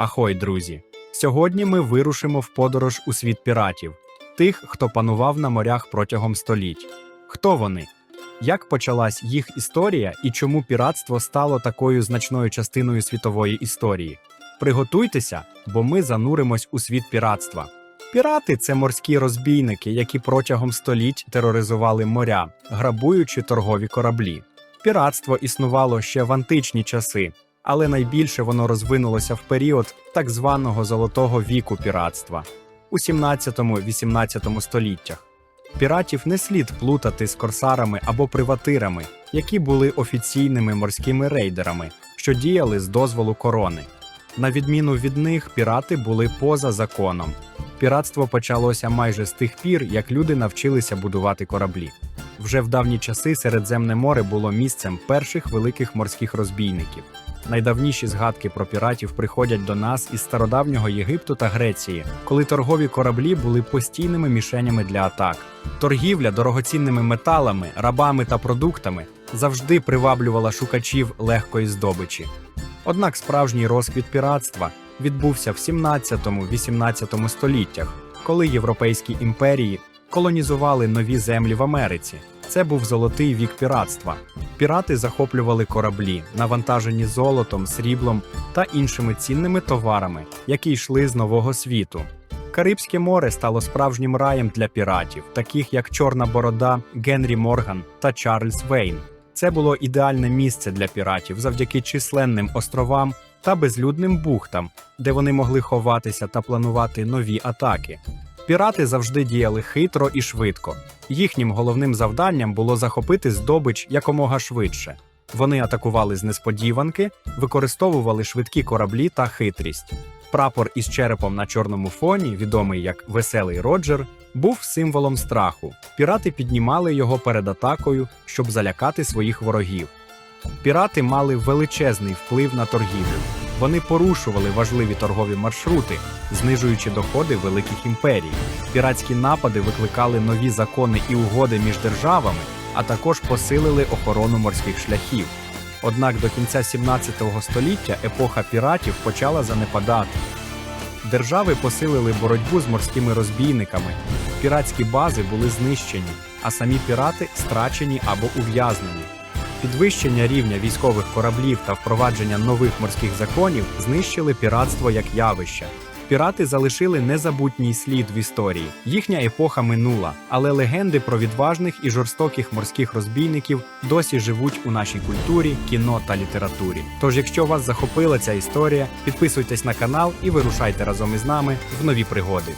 Ахой, друзі! Сьогодні ми вирушимо в подорож у світ піратів, тих, хто панував на морях протягом століть. Хто вони? Як почалась їх історія і чому піратство стало такою значною частиною світової історії? Приготуйтеся, бо ми зануримось у світ піратства. Пірати це морські розбійники, які протягом століть тероризували моря, грабуючи торгові кораблі. Піратство існувало ще в античні часи, але найбільше воно розвинулося в період так званого золотого віку піратства у 17-18 століттях. Піратів не слід плутати з корсарами або приватирами, які були офіційними морськими рейдерами, що діяли з дозволу корони. На відміну від них, пірати були поза законом. Піратство почалося майже з тих пір, як люди навчилися будувати кораблі. Вже в давні часи Середземне море було місцем перших великих морських розбійників. Найдавніші згадки про піратів приходять до нас із стародавнього Єгипту та Греції, коли торгові кораблі були постійними мішенями для атак. Торгівля дорогоцінними металами, рабами та продуктами завжди приваблювала шукачів легкої здобичі. Однак справжній розквіт піратства відбувся в 17-18 століттях, коли європейські імперії колонізували нові землі в Америці. Це був золотий вік піратства. Пірати захоплювали кораблі, навантажені золотом, сріблом та іншими цінними товарами, які йшли з нового світу. Карибське море стало справжнім раєм для піратів, таких як Чорна Борода, Генрі Морган та Чарльз Вейн. Це було ідеальне місце для піратів завдяки численним островам та безлюдним бухтам, де вони могли ховатися та планувати нові атаки. Пірати завжди діяли хитро і швидко. Їхнім головним завданням було захопити здобич якомога швидше. Вони атакували з несподіванки, використовували швидкі кораблі та хитрість. Прапор із черепом на чорному фоні, відомий як Веселий Роджер, був символом страху. Пірати піднімали його перед атакою, щоб залякати своїх ворогів. Пірати мали величезний вплив на торгівлю. Вони порушували важливі торгові маршрути, знижуючи доходи великих імперій. Піратські напади викликали нові закони і угоди між державами, а також посилили охорону морських шляхів. Однак до кінця 17 століття епоха піратів почала занепадати. Держави посилили боротьбу з морськими розбійниками, піратські бази були знищені, а самі пірати страчені або ув'язнені. Підвищення рівня військових кораблів та впровадження нових морських законів знищили піратство як явище. Пірати залишили незабутній слід в історії. Їхня епоха минула, але легенди про відважних і жорстоких морських розбійників досі живуть у нашій культурі, кіно та літературі. Тож, якщо вас захопила ця історія, підписуйтесь на канал і вирушайте разом із нами в нові пригоди.